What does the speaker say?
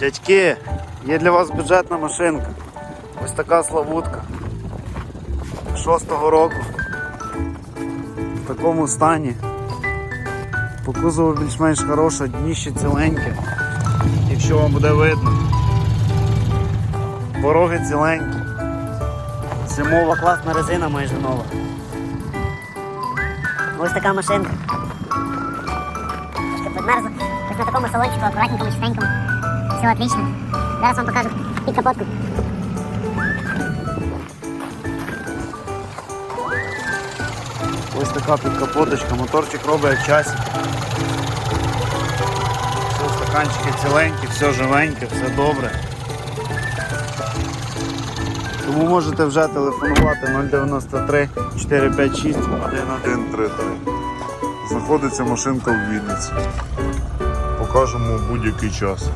Дядьки, є для вас бюджетна машинка. Ось така славутка. Шостого року. В такому стані. По кузову більш-менш хороша, дніще ціленьке, якщо вам буде видно. Пороги ціленькі. Зимова класна резина майже нова. Ось така машинка. Трошки підмерзла. Ось на такому салончику, акуратненькому, чистенькому. Все отлично. Зараз вам покажу під капотку. Ось така підкапоточка, моторчик робить як часик. Все, стаканчики ціленькі, все живеньке, все добре. Тому можете вже телефонувати 093 456 133. Знаходиться машинка в Вінниці. Покажемо будь-який час.